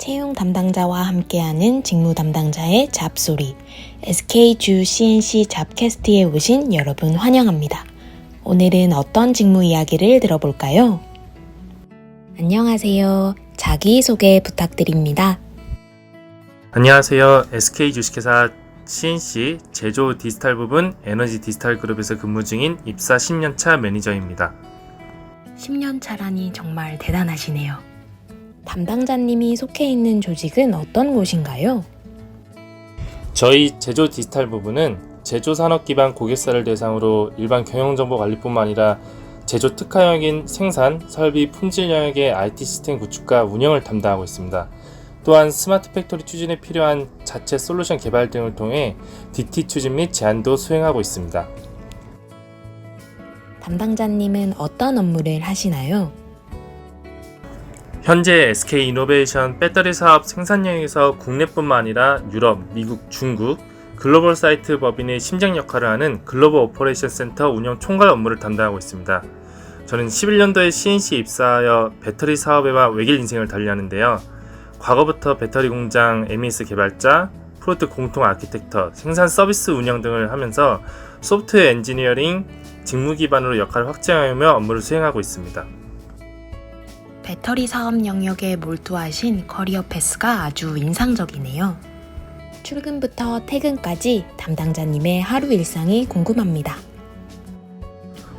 채용 담당자와 함께하는 직무 담당자의 잡소리. SK 주 CNC 잡캐스트에 오신 여러분 환영합니다. 오늘은 어떤 직무 이야기를 들어볼까요? 안녕하세요. 자기소개 부탁드립니다. 안녕하세요. SK 주식회사 CNC 제조 디지털 부분 에너지 디지털 그룹에서 근무 중인 입사 10년차 매니저입니다. 10년 차라니 정말 대단하시네요. 담당자님이 속해 있는 조직은 어떤 곳인가요? 저희 제조 디지털 부분은 제조 산업 기반 고객사를 대상으로 일반 경영 정보 관리뿐만 아니라 제조 특화 영역인 생산, 설비, 품질 영역의 IT 시스템 구축과 운영을 담당하고 있습니다. 또한 스마트 팩토리 추진에 필요한 자체 솔루션 개발 등을 통해 DT 추진 및 제안도 수행하고 있습니다. 담당자님은 어떤 업무를 하시나요? 현재 SK 이노베이션 배터리 사업 생산 영역에서 국내뿐만 아니라 유럽, 미국, 중국, 글로벌 사이트 법인의 심장 역할을 하는 글로벌 오퍼레이션 센터 운영 총괄 업무를 담당하고 있습니다. 저는 11년도에 CNC 입사하여 배터리 사업에만 외길 인생을 달리하는데요. 과거부터 배터리 공장, MES 개발자, 프로트 공통 아키텍터, 생산 서비스 운영 등을 하면서 소프트웨어 엔지니어링 직무 기반으로 역할을 확장하며 업무를 수행하고 있습니다. 배터리 사업 영역에 몰두하신 커리어 패스가 아주 인상적이네요. 출근부터 퇴근까지 담당자님의 하루 일상이 궁금합니다.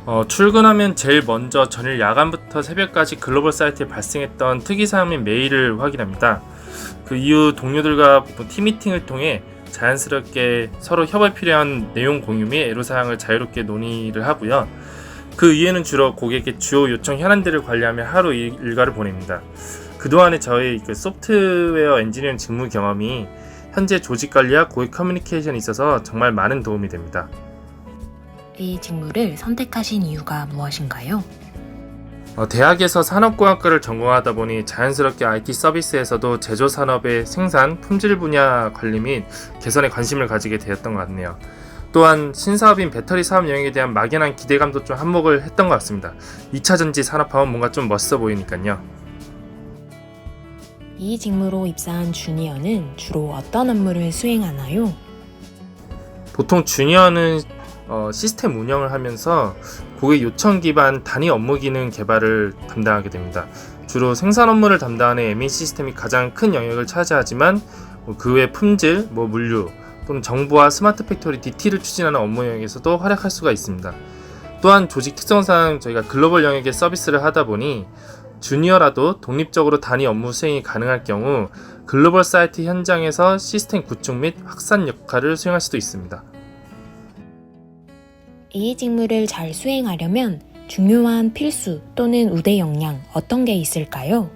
어, 출근하면 제일 먼저 전일 야간부터 새벽까지 글로벌 사이트에 발생했던 특이사항 및 메일을 확인합니다. 그 이후 동료들과 뭐팀 미팅을 통해 자연스럽게 서로 협업에 필요한 내용 공유 및 애로사항을 자유롭게 논의를 하고요. 그 이후에는 주로 고객의 주요 요청 현안들을 관리하며 하루 일- 일과를 보냅니다. 그동안의 저의 그 소프트웨어 엔지니어링 직무 경험이 현재 조직 관리와 고객 커뮤니케이션에 있어서 정말 많은 도움이 됩니다. 이 직무를 선택하신 이유가 무엇인가요? 어, 대학에서 산업공학과를 전공하다 보니 자연스럽게 IT 서비스에서도 제조 산업의 생산, 품질 분야 관리 및 개선에 관심을 가지게 되었던 것 같네요. 또한 신사업인 배터리 사업 영역에 대한 막연한 기대감도 좀 한몫을 했던 것 같습니다. 2차 전지 산업하면 뭔가 좀 멋있어 보이니까요. 이 직무로 입사한 주니어는 주로 어떤 업무를 수행하나요? 보통 주니어는 어, 시스템 운영을 하면서 고객 요청 기반 단위 업무 기능 개발을 담당하게 됩니다. 주로 생산 업무를 담당하는 ME 시스템이 가장 큰 영역을 차지하지만 뭐 그 외 품질, 뭐 물류 또는 정보와 스마트 팩토리 DT를 추진하는 업무 영역에서도 활약할 수가 있습니다. 또한 조직 특성상 저희가 글로벌 영역의 서비스를 하다 보니 주니어라도 독립적으로 단위 업무 수행이 가능할 경우 글로벌 사이트 현장에서 시스템 구축 및 확산 역할을 수행할 수도 있습니다. 이 직무를 잘 수행하려면 중요한 필수 또는 우대 역량 어떤 게 있을까요?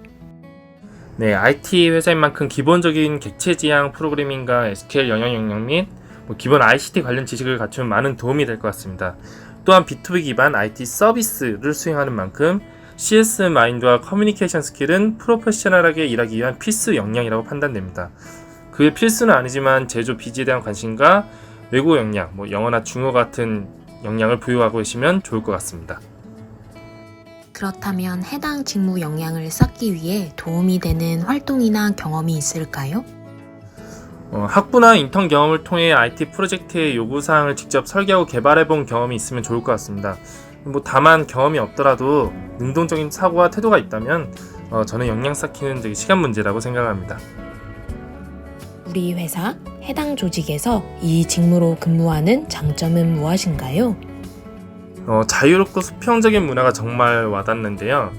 네, IT 회사인 만큼 기본적인 객체 지향 프로그래밍과 SQL 영역 역량 및뭐 기본 ICT 관련 지식을 갖추면 많은 도움이 될 것 같습니다. 또한 B2B 기반 IT 서비스를 수행하는 만큼 CS 마인드와 커뮤니케이션 스킬은 프로페셔널하게 일하기 위한 필수 역량이라고 판단됩니다. 그의 필수는 아니지만 제조 비지에 대한 관심과 외국어 역량, 뭐 영어나 중어 같은 역량을 부여하고 계시면 좋을 것 같습니다. 그렇다면 해당 직무 역량을 쌓기 위해 도움이 되는 활동이나 경험이 있을까요? 어, 학부나 인턴 경험을 통해 IT 프로젝트의 요구사항을 직접 설계하고 개발해 본 경험이 있으면 좋을 것 같습니다. 뭐 다만 경험이 없더라도 능동적인 사고와 태도가 있다면 어, 저는 역량 쌓기는 되게 시간 문제라고 생각합니다. 우리 회사 해당 조직에서 이 직무로 근무하는 장점은 무엇인가요? 어, 자유롭고 수평적인 문화가 정말 와닿는데요.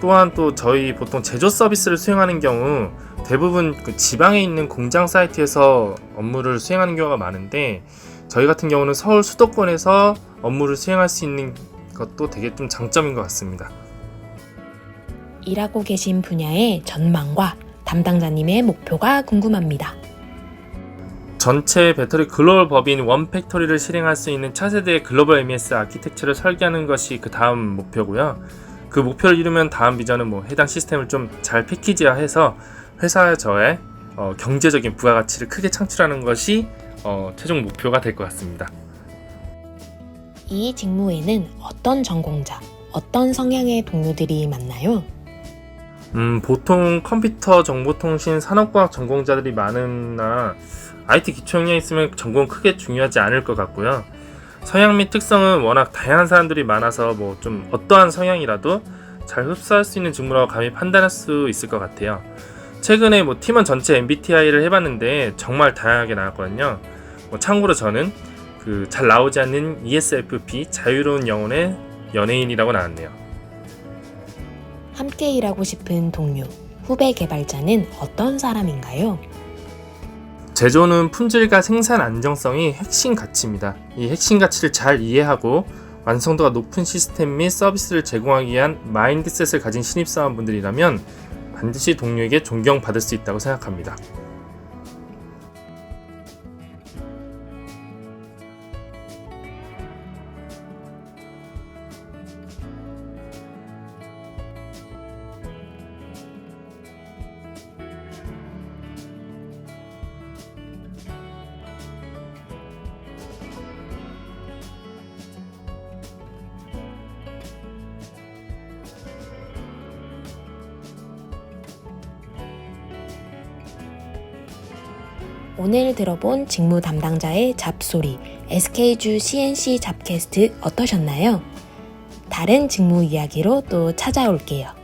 또한 또 저희 보통 제조 서비스를 수행하는 경우 대부분 그 지방에 있는 공장 사이트에서 업무를 수행하는 경우가 많은데 저희 같은 경우는 서울 수도권에서 업무를 수행할 수 있는 것도 되게 좀 장점인 것 같습니다. 일하고 계신 분야의 전망과 담당자님의 목표가 궁금합니다. 전체 배터리 글로벌 법인 원 팩토리를 실행할 수 있는 차세대 글로벌 MES 아키텍처를 설계하는 것이 그 다음 목표고요. 그 목표를 이루면 다음 비전은 뭐 해당 시스템을 좀 잘 패키지화해서 회사 저의 어, 경제적인 부가가치를 크게 창출하는 것이 어, 최종 목표가 될 것 같습니다. 이 직무에는 어떤 전공자, 어떤 성향의 동료들이 많나요? 음, 보통 컴퓨터 정보통신 산업과학 전공자들이 많으나 IT 기초 역량이 있으면 전공 크게 중요하지 않을 것 같고요. 성향 및 특성은 워낙 다양한 사람들이 많아서 뭐 좀 어떠한 성향이라도 잘 흡수할 수 있는 직무라고 감히 판단할 수 있을 것 같아요. 최근에 뭐 팀원 전체 MBTI를 해봤는데 정말 다양하게 나왔거든요. 뭐 참고로 저는 그 잘 나오지 않는 ESFP 자유로운 영혼의 연예인이라고 나왔네요. 함께 일하고 싶은 동료, 후배 개발자는 어떤 사람인가요? 제조는 품질과 생산 안정성이 핵심 가치입니다. 이 핵심 가치를 잘 이해하고 완성도가 높은 시스템 및 서비스를 제공하기 위한 마인드셋을 가진 신입사원분들이라면 반드시 동료에게 존경받을 수 있다고 생각합니다. 오늘 들어본 직무 담당자의 잡소리, SK주 CNC 잡캐스트 어떠셨나요? 다른 직무 이야기로 또 찾아올게요.